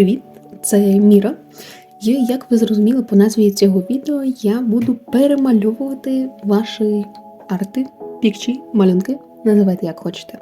Привіт! Це Міра. І як ви зрозуміли по назві цього відео, я буду перемальовувати ваші арти, пікчі, малюнки, називайте як хочете.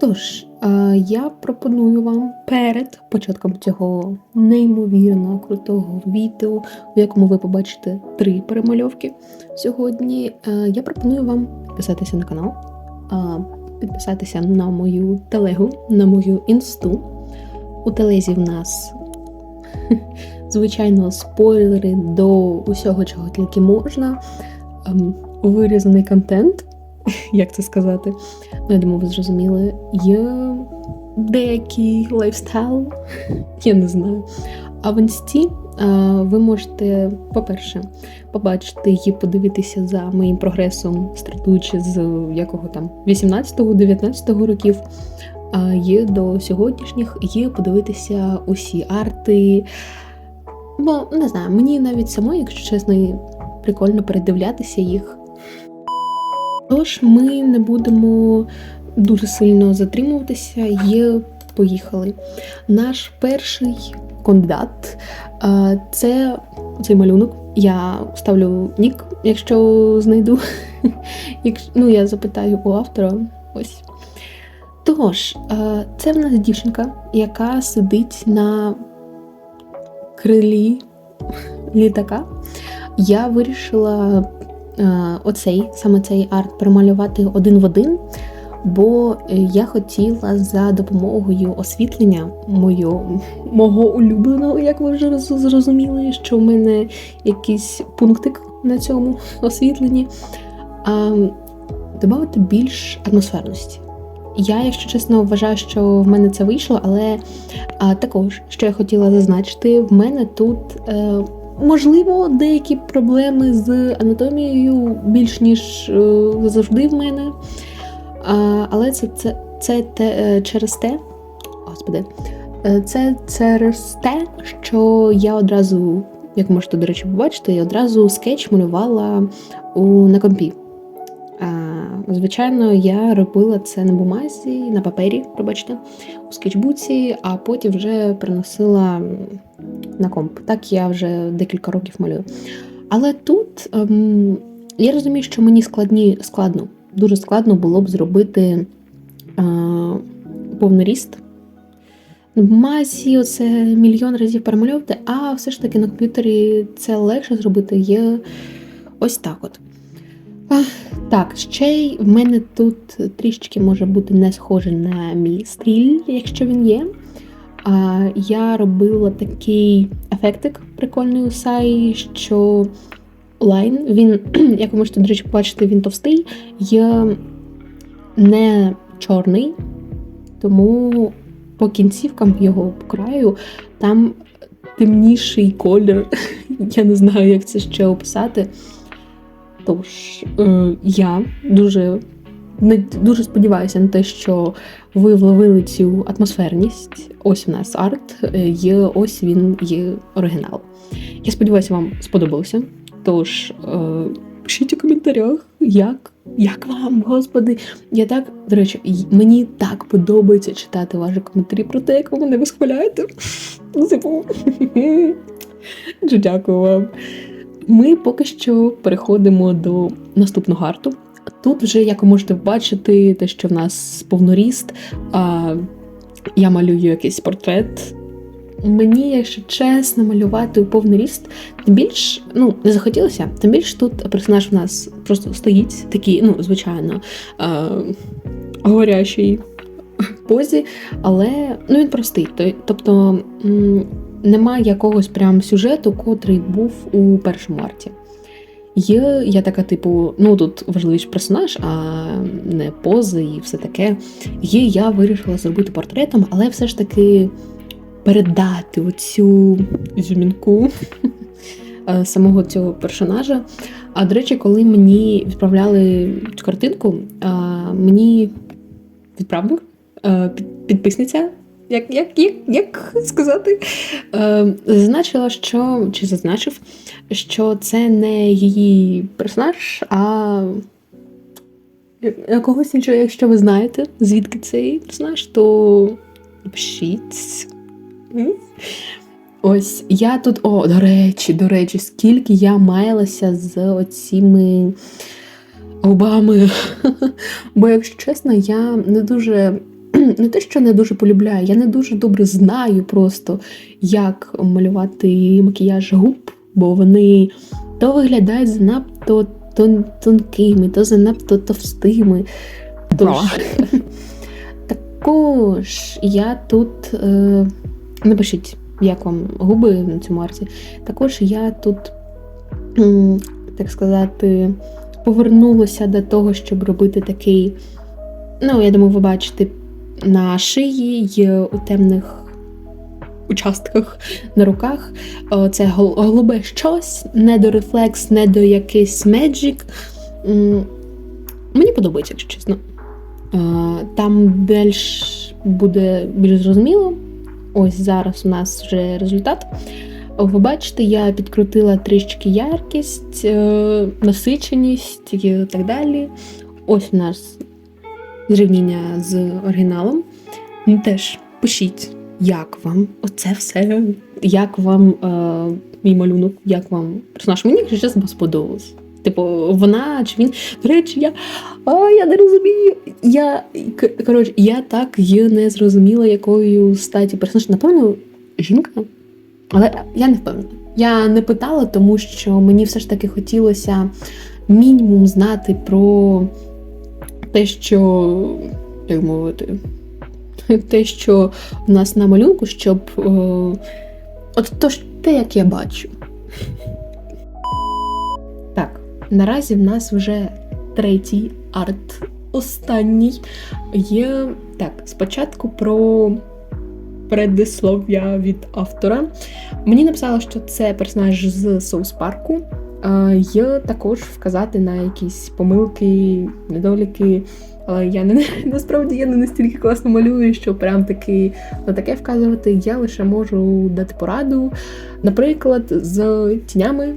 Тож, е, я пропоную вам перед початком цього неймовірно крутого відео, в якому ви побачите три перемальовки сьогодні. е, Я пропоную вам підписатися на канал, е, підписатися на мою телегу, на мою інсту. У телезі в нас, звичайно, спойлери до усього, чого тільки можна. Ем, Вирізаний контент, як це сказати. Ну, я думаю, ви зрозуміли. Є деякий лайфстайл, я не знаю. А в інсті е, ви можете, по-перше, побачити і подивитися за моїм прогресом, стартуючи з якого там 18-19 років. Є до сьогоднішніх, є подивитися усі арти. Бо не знаю, мені навіть самої, якщо чесно, прикольно передивлятися їх. Тож ми не будемо дуже сильно затримуватися і поїхали. Наш перший кандидат це цей малюнок. Я ставлю нік, якщо знайду. Ну, я запитаю у автора. Ось. Тож, е, це в нас дівчинка, яка сидить на крилі літака. Я вирішила е, оцей, саме цей арт промалювати один в один, бо я хотіла за допомогою освітлення мою, мого улюбленого, як ви вже зрозуміли, що в мене якийсь пунктик на цьому освітленні, додати більш атмосферності. Я, якщо чесно, вважаю, що в мене це вийшло, але а, також, що я хотіла зазначити, в мене тут е, можливо деякі проблеми з анатомією більш ніж е, завжди в мене. А, але це, це, це те, е, через те, господи, е, це через те, що я одразу, як можете, до речі, побачити, я одразу скетч малювала у, на компі. Звичайно, я робила це на бумазі, на папері, пробачте, у скетчбуці, а потім вже приносила на комп. Так я вже декілька років малюю. Але тут ем, я розумію, що мені складні, складно, дуже складно було б зробити е, повний ріст. На бумазі оце мільйон разів перемальовувати, а все ж таки на комп'ютері це легше зробити є ось так от. Так, ще й в мене тут трішечки може бути не схоже на мій стріль, якщо він є. А, я робила такий ефектик прикольний у саї, що лайн, він, як ви можете, до речі, побачити, він товстий, є не чорний, тому по кінцівкам його по краю там темніший колір. Я не знаю, як це ще описати. Тож е, я дуже дуже сподіваюся на те, що ви вловили цю атмосферність. Ось у нас арт, е, є ось він є оригінал. Я сподіваюся, вам сподобалося. Тож е, пишіть у коментарях, як, як вам, господи. Я так, до речі, мені так подобається читати ваші коментарі про те, як ви мене висхваляєте. Ну, типу, дякую вам. Ми поки що переходимо до наступного арту. Тут вже, як ви можете бачити, те, що в нас повноріст, а, я малюю якийсь портрет. Мені, якщо чесно, малювати у повний ріст, тим більш ну, не захотілося, тим більш тут персонаж в нас просто стоїть, такий, ну, звичайно, а, горячий позі, але ну, він простий. Тобто м, нема якогось прям сюжету, котрий був у першому арті. Є я така, типу, ну тут важливіше персонаж, а не пози і все таке. Є, я вирішила зробити портретом, але все ж таки передати оцю зюмінку е, самого цього персонажа. А до речі, коли мені відправляли цю картинку, мені відправив е, підписниця. Як, як, як, як сказати? Е, зазначила, що чи зазначив, що це не її персонаж, а я- когось іншого, якщо ви знаєте, звідки цей персонаж, то напишіть. Ось я тут, о, до речі, до речі, скільки я маялася з оціми губами. Бо, якщо чесно, я не дуже. Не те, що не дуже полюбляю, я не дуже добре знаю просто, як малювати макіяж губ, бо вони то виглядають занадто тон тонкими, то занадто товстими. Тож, також я тут е, напишіть, як вам губи на цьому арті. Також я тут, так сказати, повернулася до того, щоб робити такий. Ну, я думаю, ви бачите на шиї й у темних участках на руках. Це голубе щось, не до рефлекс, не до якийсь меджик. Мені подобається, якщо чесно. Е, Там більш буде більш зрозуміло. Ось зараз у нас вже результат. Ви бачите, я підкрутила трішки яркість, е, насиченість і так далі. Ось у нас зрівняння з оригіналом. Ну, Теж пишіть, як вам оце все, як вам е, мій малюнок, як вам персонаж. Мені якщо чесно сподобалось. Типу, вона чи він. До речі, я. А, я не розумію. Я коротше, я так і не зрозуміла, якою статі персонаж. Напевно, жінка. Але я не впевнена. Я не питала, тому що мені все ж таки хотілося мінімум знати про те, що, як мовити, те, що в нас на малюнку, щоб. Е, от то ж те, як я бачу. Так, наразі в нас вже третій арт. Останній є так, спочатку про передислов'я від автора. Мені написало, що це персонаж з Соус Парку. Є також вказати на якісь помилки, недоліки. Але я не насправді я не настільки класно малюю, що прям таки на таке вказувати. Я лише можу дати пораду. Наприклад, з тінями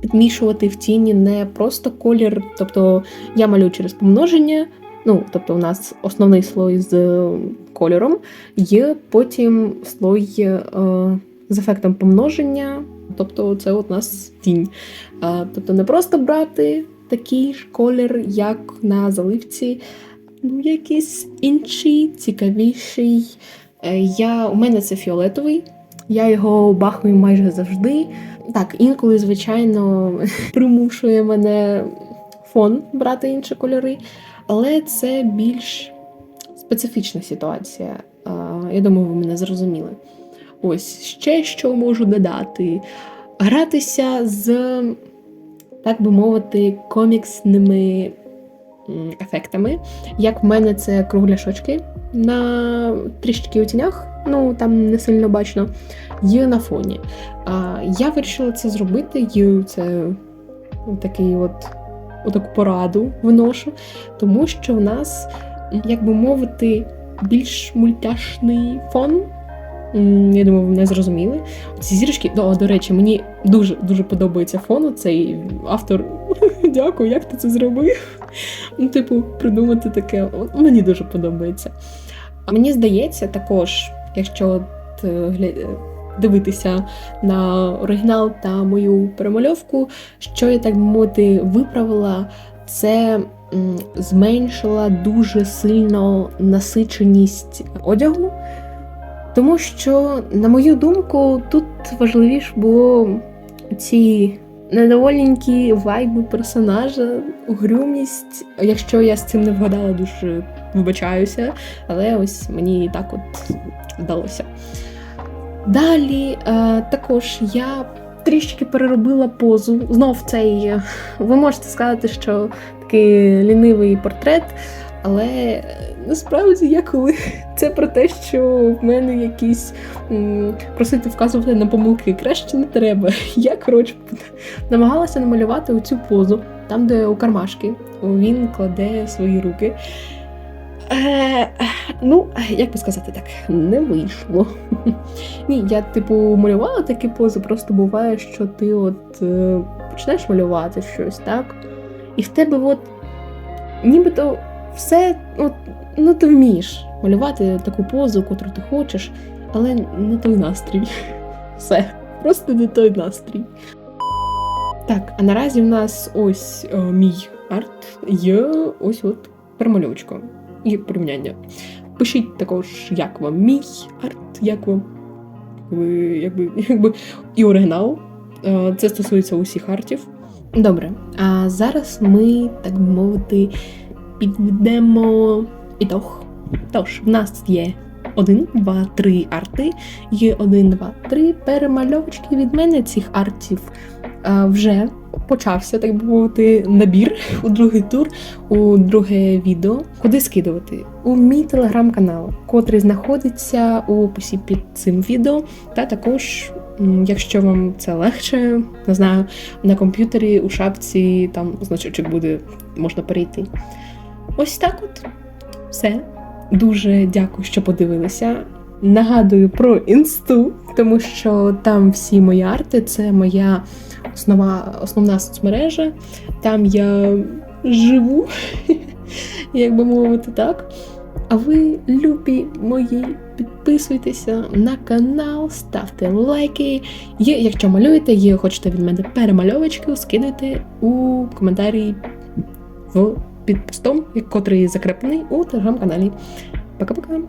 підмішувати в тіні не просто колір, тобто я малюю через помноження. Ну, тобто, у нас основний слой з кольором, є потім слой е, з ефектом помноження, тобто це от нас тінь. Тобто не просто брати такий ж колір, як на заливці, ну якийсь інший, цікавіший. Е, я, У мене це фіолетовий, я його бахаю майже завжди. Так, інколи, звичайно, примушує мене фон брати інші кольори, але це більш специфічна ситуація. Я думаю, ви мене зрозуміли. Ось ще що можу додати: гратися з, так би мовити, коміксними ефектами. Як в мене це кругляшочки на трішки у тінях, ну там не сильно бачно, є на фоні. А, Я вирішила це зробити, і це такий от, отаку пораду виношу, тому що в нас, як би мовити, більш мультяшний фон. Я думаю, ви мене зрозуміли. Ці зірочки, о, до речі, мені дуже дуже подобається фон. Цей автор. Дякую, як ти це зробив? Ну, типу, придумати таке. Мені дуже подобається. А мені здається, також, якщо от, е, дивитися на оригінал та мою перемальовку, що я так би мовити виправила, це зменшила дуже сильно насиченість одягу. Тому що, на мою думку, тут важливіше було ці недоволенькі вайби персонажа, угрюмість. Якщо я з цим не вгадала, дуже вибачаюся, але ось мені так от здалося. Далі е, також я трішки переробила позу. Знов цей, е, ви можете сказати, що такий лінивий портрет, але насправді я коли це про те, що в мене якісь просити вказувати на помилки, краще не треба. Я коротше намагалася намалювати оцю позу, там, де у кармашки він кладе свої руки. Е, ну, як би сказати так, не вийшло. Ні, я, типу, малювала такі пози, просто буває, що ти от е, почнеш малювати щось, так? І в тебе от нібито все, от, ну ти вмієш малювати таку позу, котру ти хочеш, але не той настрій. Все, просто не той настрій. Так, а наразі в нас ось е, мій арт є ось от перемальовочка і порівняння. Пишіть також, як вам мій арт, як вам ви, якби, якби і оригінал. Е, Це стосується усіх артів. Добре, а зараз ми, так би мовити, підведемо ітог. Тож, в нас є один, два, три арти. Є один, два, три перемальовочки від мене цих артів. А, вже почався, так би мовити, набір у другий тур, у друге відео. Куди скидувати? У мій телеграм-канал, котрий знаходиться у описі під цим відео, та також. Якщо вам це легше, не знаю, на комп'ютері у шапці там значочок буде, можна перейти. Ось так от. Все. Дуже дякую, що подивилися. Нагадую про інсту, тому що там всі мої арти, це моя основа, основна соцмережа. Там я живу, як би мовити так. А ви, любі мої, підписуйтеся на канал, ставте лайки. Є, якщо малюєте, є, хочете від мене перемальовочки, скидайте у коментарі в під постом, котрий закреплений у телеграм-каналі. Пока-пока!